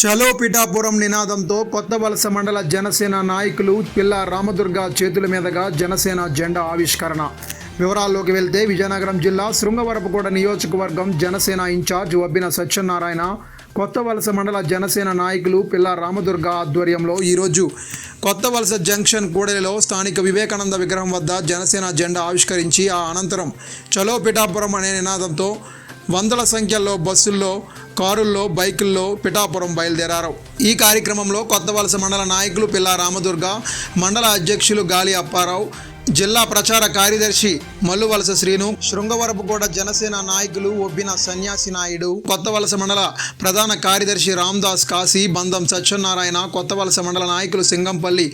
చలో పిఠాపురం నినాదంతో కొత్త వలస మండల జనసేన నాయకులు పిల్ల రామదుర్గ చేతుల మీదుగా జనసేన జెండా ఆవిష్కరణ. వివరాల్లోకి వెళ్తే విజయనగరం జిల్లా శృంగవరపుకోట నియోజకవర్గం జనసేన ఇన్ఛార్జ్ వబ్బిన సత్యనారాయణ కొత్త వలస మండల జనసేన నాయకులు పిల్ల రామదుర్గ ఆధ్వర్యంలో ఈరోజు కొత్త వలస జంక్షన్ కూడలిలో స్థానిక వివేకానంద విగ్రహం వద్ద జనసేన జెండా ఆవిష్కరించి ఆ అనంతరం చలో పిఠాపురం అనే నినాదంతో వందల సంఖ్యలో బస్సుల్లో కారుల్లో బైకుల్లో పిఠాపురం బయలుదేరారు. ఈ కార్యక్రమంలో కొత్త వలస మండల నాయకులు పిల్ల రామదుర్గ మండల అధ్యక్షులు గాలి అప్పారావు జిల్లా ప్రచార కార్యదర్శి మల్లువలస శ్రీను శృంగవరపుకోట జనసేన నాయకులు ఒబ్బిన సన్యాసి నాయుడు కొత్త వలస మండల ప్రధాన కార్యదర్శి రామ్దాస్ కాశీ బంధం సత్యనారాయణ కొత్త వలస మండల నాయకులు సింగంపల్లి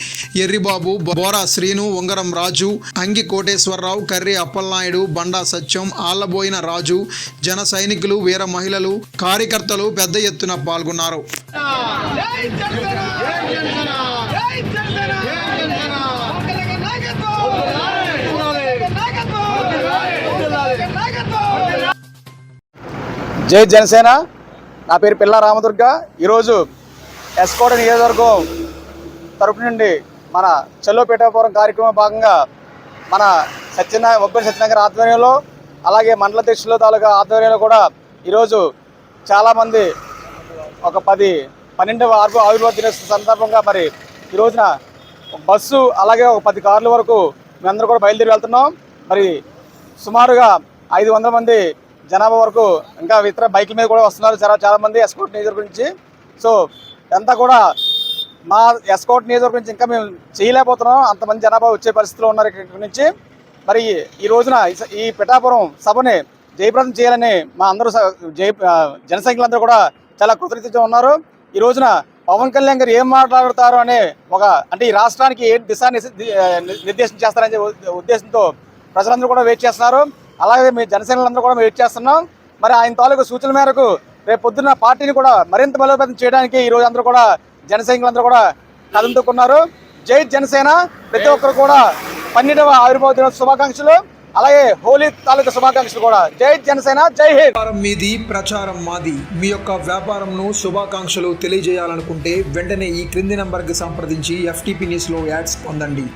ఎర్రిబాబు బోరా శ్రీను ఉంగరం రాజు అంగి కోటేశ్వరరావు కర్రి అప్పలనాయుడు బండా సత్యం ఆళ్ళబోయిన రాజు జన సైనికులు వీర మహిళలు కార్యకర్తలు పెద్ద ఎత్తున పాల్గొన్నారు. జై జనసేన. నా పేరు పిల్ల రామదుర్గ. ఈరోజు ఎస్కోట నియోజకవర్గం తరపు నుండి మన చెల్లోపేటాపురం కార్యక్రమం భాగంగా మన సత్యనారాయణ ఒబ్బరి సత్యనగర్ ఆధ్వర్యంలో అలాగే మండల అధ్యక్షుల తాలూకా ఆధ్వర్యంలో కూడా ఈరోజు చాలామంది ఒక పది పన్నెండవ ఆరు ఆవిర్భావ దినోత్సవ సందర్భంగా మరి ఈ రోజున బస్సు అలాగే ఒక పది కార్ల వరకు మేమందరూ కూడా బయలుదేరి వెళ్తున్నాం. మరి సుమారుగా ఐదు వందల మంది జనాభా వరకు ఇంకా ఇతర బైక్ మీద కూడా వస్తున్నారు. చాలా చాలామంది ఎస్కోట్ నియోజకవర్గం సో అంతా కూడా మా ఎస్కోట్ నియోజకవర్గం నుంచి ఇంకా మేము చేయలేకపోతున్నాం. అంతమంది జనాభా వచ్చే పరిస్థితిలో ఉన్నారు ఇక్కడ నుంచి. మరి ఈ రోజున ఈ పిఠాపురం సభని జయప్రదం చేయాలని మా అందరూ స- జయ జనసంఖ్యలందరూ కూడా చాలా కృతజ్ఞతగా ఉన్నారు. ఈ రోజున పవన్ కళ్యాణ్ గారు ఏం మాట్లాడతారు అనే ఒక అంటే ఈ రాష్ట్రానికి ఏ దిశా ని- నిర్దేశం చేస్తారనే ఉద్దేశంతో ప్రజలందరూ కూడా వెయిట్ చేస్తున్నారు. అలాగే మీ జనసేనలందరూ కూడా వెయిట్ చేస్తున్నాం. మరి ఆయన తాలూకు సూచనల మేరకు రేపు పొద్దున్న పార్టీని కూడా మరింత బలోపేతం చేయడానికి ఈ రోజు అందరూ కూడా జనసైనికులందరూ కూడా కదం జై జనసేన. ప్రతి ఒక్కరు కూడా పన్నెండవ ఆవిర్భావ దినోత్సవ శుభాకాంక్షలు. అలాగే హోలీ తాలూకు శుభాకాంక్షలు కూడా. జై జనసేన. జై హింద్. మీది ప్రచారం మాది. మీ యొక్క వ్యాపారంను శుభాకాంక్షలు తెలియజేయాలనుకుంటే వెంటనే ఈ క్రింది నంబర్కి సంప్రదించి ఎఫ్టీపీ న్యూస్లో యాడ్స్ పొందండి.